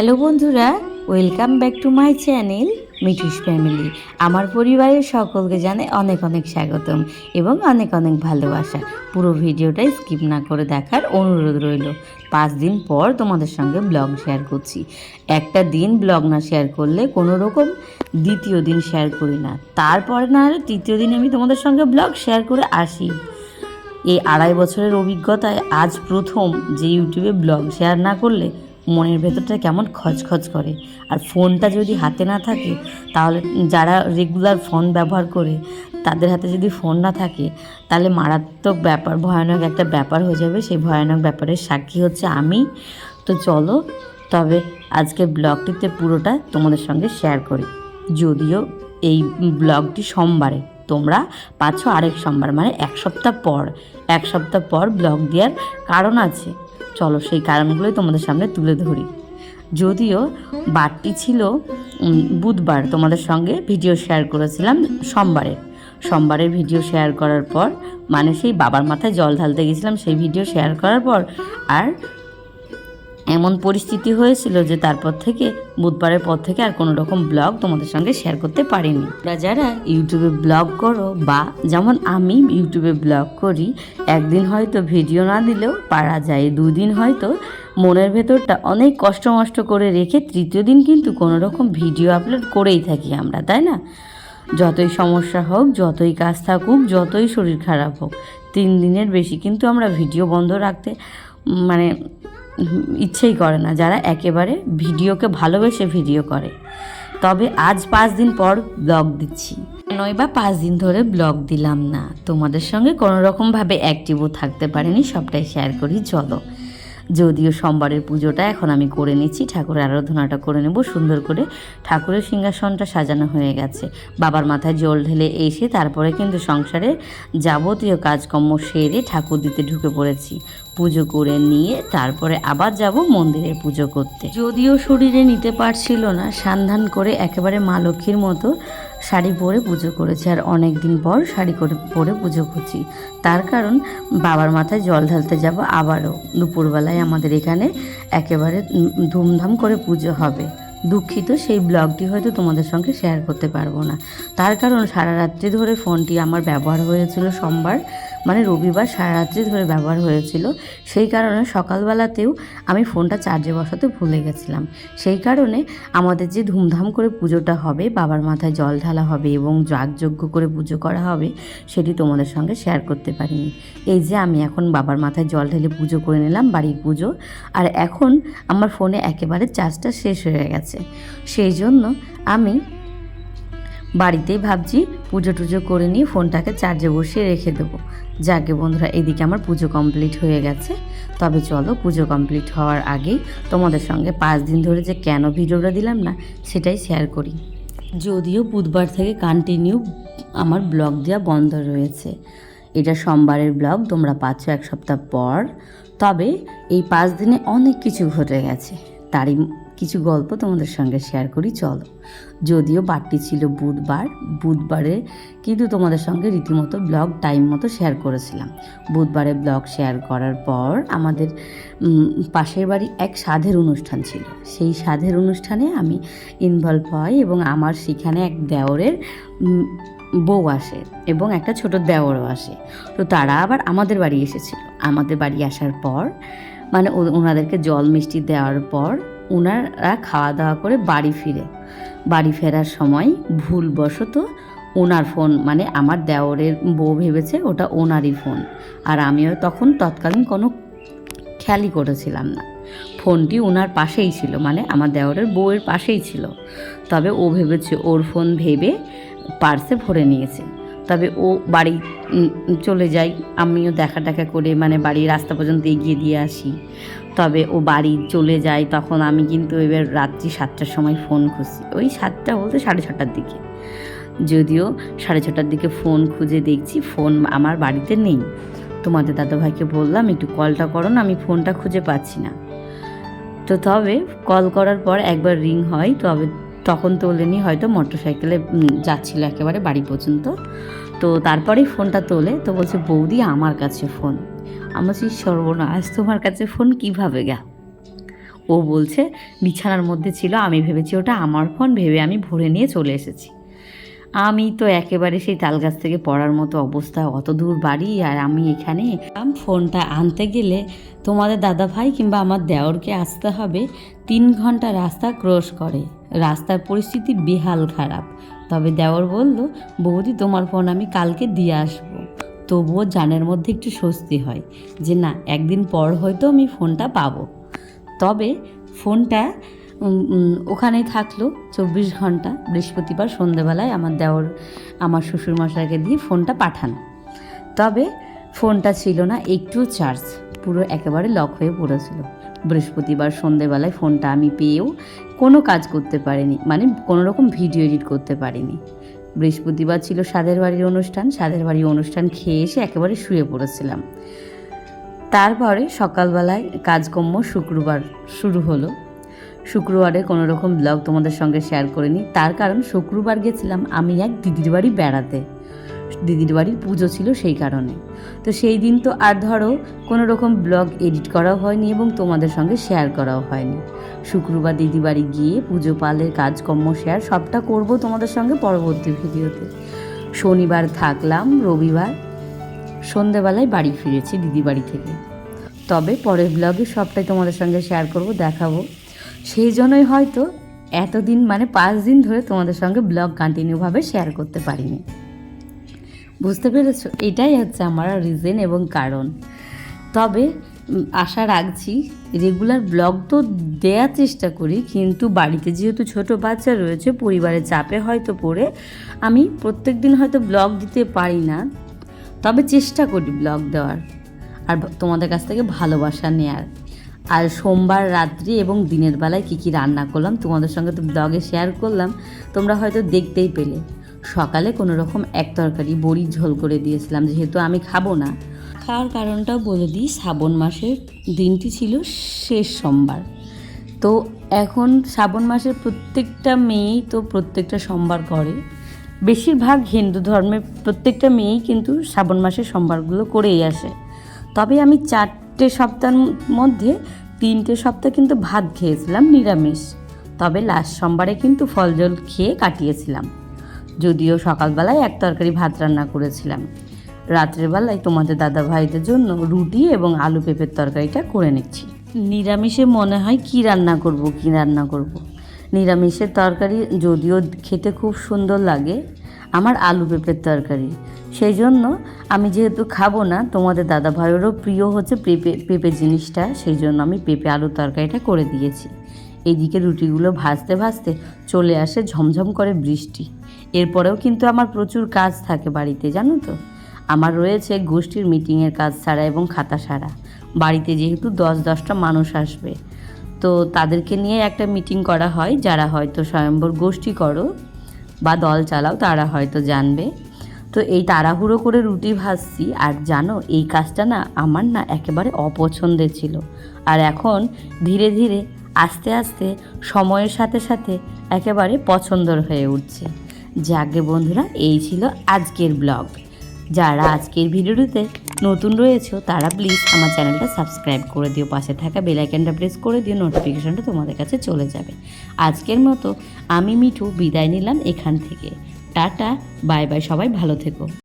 Hello বন্ধুরা, welcome back to my channel Mithus family. আমার পরিবারের সকলকে জানে অনেক অনেক স্বাগতম এবং অনেক অনেক ভালোবাসা। পুরো ভিডিওটাই স্কিপ না করে দেখার অনুরোধ রইল। পাঁচ দিন পর তোমাদের সঙ্গে ব্লগ শেয়ার করছি। একটা দিন ব্লগ না শেয়ার করলে কোনো রকম দ্বিতীয় দিন শেয়ার করি না। তারপরে না তৃতীয় দিন আমি তোমাদের সঙ্গে ব্লগ শেয়ার করে আসি। এই আড়াই বছরের অভিজ্ঞতায় আজ প্রথম যে ইউটিউবে ব্লগ শেয়ার না করলে মনের ভেতরটা কেমন খচখচ করে। আর ফোনটা যদি হাতে না থাকে, তাহলে যারা রেগুলার ফোন ব্যবহার করে, তাদের হাতে যদি ফোন না থাকে, তাহলে মারাত্মক ব্যাপার, ভয়ানক একটা ব্যাপার হয়ে যাবে। সেই ভয়ানক ব্যাপারের সাক্ষী হচ্ছে আমি। তো চলো, তবে আজকে ব্লগটিতে পুরোটা তোমাদের সঙ্গে শেয়ার করি। যদিও এই ব্লগটি সোমবারে, তোমরা পাচ্ছ আরেক সোমবার মানে এক সপ্তাহ পর। এক সপ্তাহ পর ব্লগ দেওয়ার কারণ আছে। চলো সেই কারণগুলোই তোমাদের সামনে তুলে ধরি। যদিও বারটি ছিল বুধবার তোমাদের সঙ্গে ভিডিও শেয়ার করেছিলাম সোমবারে। সোমবারের ভিডিও শেয়ার করার পর মানে সেই বাবার মাথায় জল ঢালতে গেছিলাম, সেই ভিডিও শেয়ার করার পর আর এমন পরিস্থিতি হয়েছিল যে তারপর থেকে, বুধবারের পর থেকে আর কোনো রকম ব্লগ তোমাদের সঙ্গে শেয়ার করতে পারিনি। তোমরা যারা ইউটিউবে ব্লগ করো বা যেমন আমি ইউটিউবে ব্লগ করি, একদিন হয়তো ভিডিও না দিলেও পারা যায়, দুদিন হয়তো মনের ভেতরটা অনেক কষ্ট মষ্ট করে রেখে তৃতীয় দিন কিন্তু কোনো রকম ভিডিও আপলোড করেই থাকি আমরা, তাই না? যতই সমস্যা হোক, যতই কাজ থাকুক, যতই শরীর খারাপ হোক, তিন দিনের বেশি কিন্তু আমরা ভিডিও বন্ধ রাখতে মানে ইচ্ছেই করে না। যারা একেবারে ভিডিওকে ভালোবেসে ভিডিও করে। তবে আজ পাঁচ দিন পর ব্লগ দিচ্ছি। নয় বা পাঁচ দিন ধরে ব্লগ দিলাম না। তোমাদের সঙ্গে কোনো রকমভাবে অ্যাক্টিভও থাকতে পারেনি। সবটাই শেয়ার করি। চলো। যদিও সোমবারের পুজোটা এখন আমি করে নিচ্ছি। ঠাকুরের আরাধনাটা করে নেব, সুন্দর করে ঠাকুরের সিংহাসনটা সাজানো হয়ে গেছে। বাবার মাথায় জল ঢেলে এসে তারপরে কিন্তু সংসারে যাবতীয় কাজকর্ম সেরে ঠাকুর দিতে ঢুকে পড়েছি। পুজো করে নিয়ে তারপরে আবার যাব মন্দিরে পুজো করতে। যদিও শরীরে নিতে পারছিল না, সান্ধান করে একেবারে মা লক্ষ্মীর মতো শাড়ি পরে পুজো করেছি আর অনেক দিন পর শাড়ি করে পরে পুজো করছি। তার কারণ বাবার মাথায় জল ঢালতে যাব আবারও। দুপুরবেলায় আমাদের এখানে একেবারে ধুমধাম করে পুজো হবে। দুঃখিত, সেই ব্লগটি হয়তো তোমাদের সঙ্গে শেয়ার করতে পারব না। তার কারণ সারা রাত্রি ধরে ফোনটি আমার ব্যবহার হয়েছিল সোমবার। মানে রবিবার সারা রাত্রি ধরে ব্যবহার হয়েছিল। সেই কারণে সকালবেলাতেও আমি ফোনটা চার্জে বসাতে ভুলে গেছিলাম। সেই কারণে আমাদের যে ধুমধাম করে পুজোটা হবে, বাবার মাথায় জল ঢালা হবে এবং যাগযজ্ঞ করে পুজো করা হবে, সেটি তোমাদের সঙ্গে শেয়ার করতে পারিনি। এই যে আমি এখন বাবার মাথায় জল ঢেলে পুজো করে নিলাম বাড়ির পুজো, আর এখন আমার ফোনে একেবারে চার্জটা শেষ হয়ে গেছে। সেই জন্য আমি বাড়িতেই ভাবছি পুজো টুজো করে নিয়ে ফোনটাকে চার্জে বসিয়ে রেখে দেবো। যাকে বন্ধুরা, এদিকে আমার পুজো কমপ্লিট হয়ে গেছে। তবে চলো পুজো কমপ্লিট হওয়ার আগেই তোমাদের সঙ্গে পাঁচ দিন ধরে যে কেন ভিডিওটা দিলাম না, সেটাই শেয়ার করি। যদিও বুধবার থেকে কন্টিনিউ আমার ব্লগ দেওয়া বন্ধ রয়েছে। এটা সোমবারের ব্লগ তোমরা পাচ্ছ এক সপ্তাহ পর। তবে এই পাঁচ দিনে অনেক কিছু ঘটে গেছে। তারই কিছু গল্প তোমাদের সঙ্গে শেয়ার করি, চলো। যদিও বারটি ছিল বুধবার, বুধবারে কিন্তু তোমাদের সঙ্গে রীতিমতো ব্লগ টাইম মতো শেয়ার করেছিলাম। বুধবারে ব্লগ শেয়ার করার পর আমাদের পাশের বাড়ি এক সাধের অনুষ্ঠান ছিল। সেই সাধের অনুষ্ঠানে আমি ইনভলভ হই এবং আমার সেখানে এক দেওরের বউ আসে এবং একটা ছোট দেওরও আসে। তো তারা আবার আমাদের বাড়ি এসেছিল। আমাদের বাড়ি আসার পর মানে ওনাদেরকে জল মিষ্টি দেওয়ার পর ওনারা খাওয়া দাওয়া করে বাড়ি ফিরে। বাড়ি ফেরার সময় ভুলবশত ওনার ফোন মানে আমার দেওরের বউ ভেবেছে ওটা ওনারই ফোন। আর আমিও তখন তৎকালীন কোনো খেয়ালই করেছিলাম না। ফোনটি ওনার পাশেই ছিল মানে আমার দেওরের বউয়ের পাশেই ছিল। তবে ও ভেবেছে ওর ফোন ভেবে পার্সে ভরে নিয়েছে। তবে ও বাড়ি চলে যায় আমিও দেখা টাকা করে মানে বাড়ির রাস্তা পর্যন্ত এগিয়ে দিয়ে আসি। তবে ও বাড়ি চলে যায়, তখন আমি কিন্তু এবার রাত্রি সাতটার সময় ফোন খুঁজছি। ওই সাতটা বলতে সাড়ে ছটার দিকে। যদিও সাড়ে ছটার দিকে ফোন খুঁজে দেখছি ফোন আমার বাড়িতে নেই। তোমাদের দাদাভাইকে বললাম, একটু কলটা করো না, আমি ফোনটা খুঁজে পাচ্ছি না। তো তবে কল করার পর একবার রিং হয়, তবে তখন তোলেনি হয়তো মোটর সাইকেলে যাচ্ছিল একেবারে বাড়ি পর্যন্ত। তো তারপরেই ফোনটা তোলে, তো বলছে, বৌদি, আমার কাছে ফোন সেই সর্বনাশ, তোমার কাছে ফোন কীভাবে গা ও বলছে, বিছানার মধ্যে ছিল, আমি ভেবেছি ওটা আমার ফোন, ভেবে আমি ভরে নিয়ে চলে এসেছি। আমি তো একেবারে সেই তাল গাছ থেকে পড়ার মতো অবস্থা, অত দূর বাড়ি, আর আমি এখানে ফোনটা আনতে গেলে তোমাদের দাদা ভাই কিংবা আমার দেওরকে আসতে হবে। তিন ঘণ্টা রাস্তা ক্রস করে। রাস্তার পরিস্থিতি বেহাল খারাপ। তবে দেওর বলল, বৌদি, তোমার ফোন আমি কালকে দিয়ে আসব। তবুও জানের মধ্যে একটু স্বস্তি হয় যে না, একদিন পর হয়তো আমি ফোনটা পাবো। তবে ফোনটা ওখানেই থাকল চব্বিশ ঘণ্টা, বৃহস্পতিবার সন্ধেবেলায় আমার দেওর, আমার শ্বশুরমশাইকে দিয়ে ফোনটা পাঠান। তবে ফোনটা ছিল না একটু চার্জ, পুরো একেবারে লক হয়ে পড়েছিল। বৃহস্পতিবার সন্ধেবেলায় ফোনটা আমি পেয়েও কোনো কাজ করতে পারিনি মানে কোনো রকম ভিডিও এডিট করতে পারিনি। বৃহস্পতিবার ছিল সাদের বাড়ির অনুষ্ঠান। সাদের বাড়ির অনুষ্ঠান খেয়ে এসে একেবারে শুয়ে পড়েছিলাম। তারপরে সকালবেলায় কাজকর্ম শুক্রবার শুরু হলো। শুক্রবারে কোনো রকম ব্লগ তোমাদের সঙ্গে শেয়ার করিনি। তার কারণ শুক্রবার গেছিলাম আমি এক দিদির বাড়ি বেড়াতে। দিদির বাড়ির পুজো ছিল সেই কারণে। তো সেই দিন তো আর ধরো কোনো রকম ব্লগ এডিট করাও হয়নি এবং তোমাদের সঙ্গে শেয়ার করাও হয়নি। শুক্রবার দিদি বাড়ি গিয়ে পুজো পালের কাজকর্ম, শেয়ার সবটা করব তোমাদের সঙ্গে পরবর্তী ভিডিওতে। শনিবার থাকলাম, রবিবার সন্ধেবেলায় বাড়ি ফিরেছি দিদি বাড়ি থেকে। তবে পরের ব্লগে সবটাই তোমাদের সঙ্গে শেয়ার করব, দেখাবো। সেই জন্যই হয়তো এতদিন মানে পাঁচ দিন ধরে তোমাদের সঙ্গে ব্লগ কন্টিনিউভাবে শেয়ার করতে পারিনি। বুঝতে পেরেছ? এটাই হচ্ছে আমার রিজন এবং কারণ। তবে আশা রাখছি রেগুলার ব্লগ তো দেওয়ার চেষ্টা করি, কিন্তু বাড়িতে যেহেতু ছোট বাচ্চা রয়েছে, পরিবারের চাপে হয়তো পড়ে, আমি প্রত্যেক দিন হয়তো ব্লগ দিতে পারি না। তবে চেষ্টা করি ব্লগ দেওয়ার, আর তোমাদের কাছ থেকে ভালোবাসা নেয়ার। আর সোমবার রাত্রি এবং দিনের বেলায় কী কী রান্না করলাম, তোমাদের সঙ্গে তো ব্লগে শেয়ার করলাম, তোমরা হয়তো দেখতেই পেলে। সকালে কোনো রকম এক তরকারি বড়ির ঝোল করে দিয়েছিলাম, যেহেতু আমি খাব না। খাওয়ার কারণটাও বলে দিই, শ্রাবণ মাসের দিনটি ছিল শেষ সোমবার। তো এখন শ্রাবণ মাসের প্রত্যেকটা মেয়েই তো প্রত্যেকটা সোমবার করে। বেশিরভাগ হিন্দু ধর্মের প্রত্যেকটা মেয়েই কিন্তু শ্রাবণ মাসের সোমবারগুলো করেই আসে। তবে আমি চারটে সপ্তাহের মধ্যে তিনটে সপ্তাহ কিন্তু ভাত খেয়েছিলাম, নিরামিষ। তবে লাস্ট সোমবারে কিন্তু ফল জল খেয়ে কাটিয়েছিলাম। যদিও সকালবেলায় এক তরকারি ভাত রান্না করেছিলাম। রাত্রের বেলায় তোমাদের দাদা ভাইদের জন্য রুটি এবং আলু পেঁপের তরকারিটা করে নিচ্ছি। নিরামিষে মনে হয় কি রান্না করব, কি রান্না করব। নিরামিষের তরকারি যদিও খেতে খুব সুন্দর লাগে, আমার আলু পেঁপের তরকারি। সেই জন্য আমি যেহেতু খাব না, তোমাদের দাদা ভাইয়েরও প্রিয় হচ্ছে পেঁপে পেঁপে জিনিসটা সেই জন্য আমি পেঁপে আলু তরকারিটা করে দিয়েছি। এইদিকে রুটিগুলো ভাজতে ভাজতে চলে আসে ঝমঝম করে বৃষ্টি। এরপরেও কিন্তু আমার প্রচুর কাজ থাকে বাড়িতে, জানো তো? আমার রয়েছে গোষ্ঠীর মিটিংয়ের কাজ ছাড়া এবং খাতা সারা বাড়িতে যেহেতু দশ দশটা মানুষ আসবে, তো তাদেরকে নিয়ে একটা মিটিং করা হয়, যারা হয়তো স্বয়ম্বর গোষ্ঠী করো বা দল চালাও, তারা হয়তো জানবে। তো এই তাড়াহুড়ো করে রুটি ভাজছি, আর জানো, এই কাজটা না আমার না একেবারে অপছন্দের ছিল। আর এখন ধীরে ধীরে, আস্তে আস্তে, সময়ের সাথে সাথে একেবারে পছন্দর হয়ে উঠছে। যাকে বন্ধুরা, এই ছিল আজকের ব্লগ। যারা আজকের ভিডিওটিতে নতুন রয়েছে, তারা প্লিজ আমার চ্যানেলটা সাবস্ক্রাইব করে দিও, পাশে থাকা বেল আইকনটা প্রেস করে দিও, নোটিফিকেশনটা তোমাদের কাছে চলে যাবে। আজকের মতো আমি মিঠু বিদায় নিলাম এখান থেকে। টাটা, বাই বাই, সবাই ভালো থেকো।